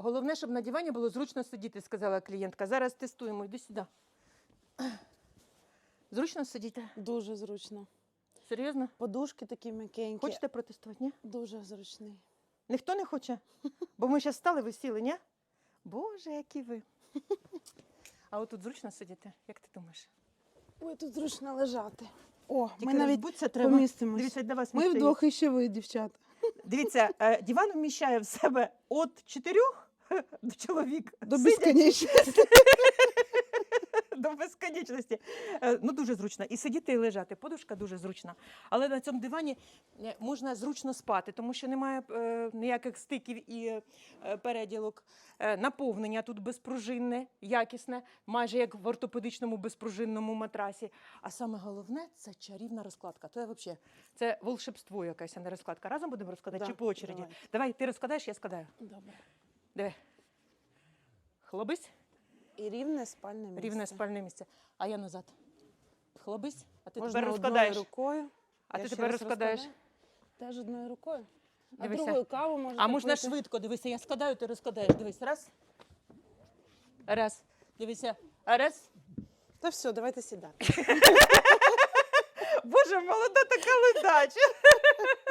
Головне, щоб на дивані було зручно сидіти, сказала клієнтка. Зараз тестуємо. Йди сюди. Зручно сидіти? Дуже зручно. Серйозно? Подушки такі м'якенькі. Хочете протестувати? Ні? Дуже зручний. Ніхто не хоче? Бо ми зараз стали, ви сіли, ні? Боже, які ви. А от тут зручно сидіти, як ти думаєш? Ой, тут зручно лежати. О, Тільки ми навіть розбудься треба. помістимось. Дивіться, для вас Ми місце є. вдвох іще ви, дівчата. Дивіться, е, диван вміщає в себе від чотирьох до чоловік. До безконечності. до безконечності. Е, Ну, дуже зручно. І сидіти, і лежати. Подушка дуже зручна. Але на цьому дивані е, можна зручно спати, тому що немає е, ніяких стиків і е, переділок. Е, наповнення тут безпружинне, якісне, майже як в ортопедичному безпружинному матрасі. А саме головне це чарівна розкладка. Це взагалі це волшебство якась, а не розкладка. Разом будемо розкладати Да, чи по очереді? давай. Давай, ти розкладаєш, я складаю. Добре. Диви. Хлобись. І рівне спальне місце. Рівне спальне місце. А я назад. Хлобись, а ти Можна тепер одною розкладаєш. рукою. А Я ти тепер раз розкладаєш. Теж одною рукою. А Дивися. другою каву можна. А можна пити. швидко, дивися, я складаю, ти розкладаєш. Дивись, раз. Раз. Дивися. А раз. Та все, давайте сідати. Боже, молода така ледача.